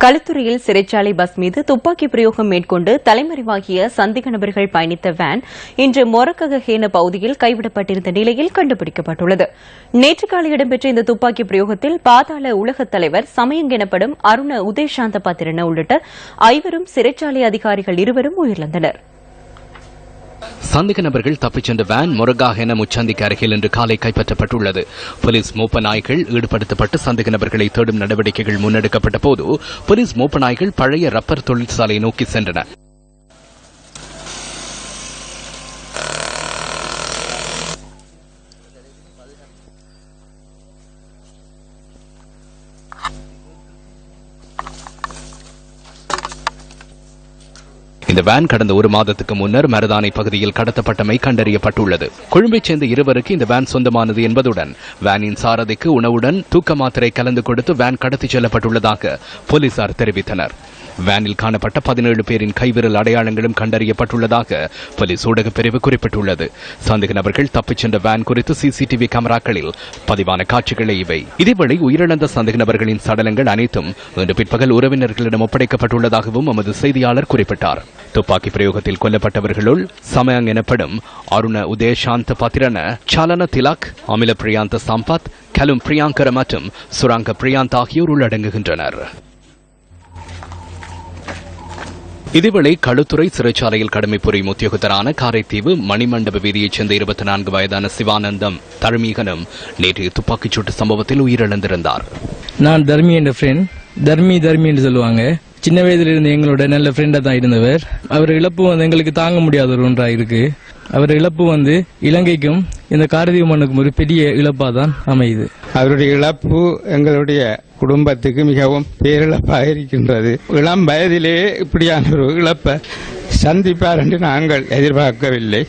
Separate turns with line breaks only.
களுத்துறையில் சிறைச்சாலை பஸ் மீது துப்பாக்கி பிரயோகம் மேற்கொண்டு தலைமறைவாகிய சந்தேக நபர்கள் பயணித்த வேன் இன்று மொரக்ககஹேன பகுதியில் கைவிடப்பட்டிருந்த நிலையில் கண்டுபிடிக்கப்பட்டுள்ளது. நேற்று காலை இடம்பெற்ற இந்த துப்பாக்கி பிரயோகத்தில் பாதாள உலகத் தலைவர் சமயங் எனப்படும் அருண உதயசாந்த பாத்திரன உள்ளிட்ட ஐவரும் சிறைச்சாலை அதிகாரிகள் இருவரும் உயிரிழந்தனர்.
சந்தேக நபர்கள் தப்பிச் சென்ற வேன் என முச்சந்திக்கு அருகில் இன்று காலை கைப்பற்றப்பட்டுள்ளது. போலீஸ் மோப்ப நாய்கள் ஈடுபடுத்தப்பட்டு சந்தேக நபர்களை தேடும் நடவடிக்கைகள் முன்னெடுக்கப்பட்ட போது போலீஸ் மோப்ப நாய்கள் பழைய ரப்பர் தொழிற்சாலையை நோக்கி சென்றன. இந்த வேன் கடந்த ஒரு மாதத்துக்கு முன்னர் மரதானை பகுதியில் கடத்தப்பட்டமை கண்டறியப்பட்டுள்ளது. கொழும்பைச் சேர்ந்த இருவருக்கு இந்த வேன் சொந்தமானது என்பதுடன் வேனின் சாரதிக்கு உணவுடன் தூக்க மாத்திரை கலந்து கொடுத்து வேன் கடத்திச் செல்லப்பட்டுள்ளதாக போலீசார் தெரிவித்தனர். வேனில் காணப்பட்ட பதினேழு பேரின் கைவிரல் அடையாளங்களும் கண்டறியப்பட்டுள்ளதாக போலீஸ் ஊடகப் பிரிவு குறிப்பிட்டுள்ளது. சந்தேக நபர்கள் தப்பிச் சென்ற வேன் குறித்து சிசிடிவி கேமராக்களில் பதிவான காட்சிகளே இவை. இதேவேளை உயிரிழந்த சந்தேக நபர்களின் சடலங்கள் அனைத்தும் இன்று பிற்பகல் உறவினர்களிடம் ஒப்படைக்கப்பட்டுள்ளதாகவும் எமது செய்தியாளர் குறிப்பிட்டார். துப்பாக்கி பிரயோகத்தில் கொல்லப்பட்டவர்களுள் சமயங் எனப்படும் அருண உதயசாந்த பத்திரன சலன திலக் அமில பிரியாந்த சம்பத் கலும் பிரியாங்கர மற்றும் சுராங்க பிரியாந்த் ஆகியோர் உள்ளடங்குகின்றனர். இதேவேளை களுத்துறை சிறைச்சாலையில் கடமை புரியும் உத்தியோகத்தரான காரைத்தீவு மணிமண்டப வீதியைச் சேர்ந்த இருபத்தி நான்கு வயதான சிவானந்தம் தர்மீகனும் நேற்றைய துப்பாக்கிச்சூட்டு சம்பவத்தில் உயிரிழந்திருந்தார்.
நான் தர்மி என்ற ஃப்ரெண்ட் தர்மி தர்மி என்று சொல்லுவாங்க. சின்ன வயதில் இருந்து எங்களோட நல்ல ஃப்ரெண்டா தான் இருந்தவர். அவர் இழப்பு வந்து எங்களுக்கு தாங்க முடியாத ஒரு ஒன்றா இருக்கு. அவர் இழப்பு வந்து இலங்கைக்கும் இந்த காரதீவு மண்ணுக்கும் ஒரு பெரிய இழப்பா தான் அமையுது.
அவருடைய இழப்பு எங்களுடைய குடும்பத்துக்கு மிகவும் பேரிழப்பாக இருக்கின்றது. இளம் வயதிலே இப்படியான ஒரு இழப்பை சந்திப்பார் என்று நாங்கள் எதிர்பார்க்கவில்லை.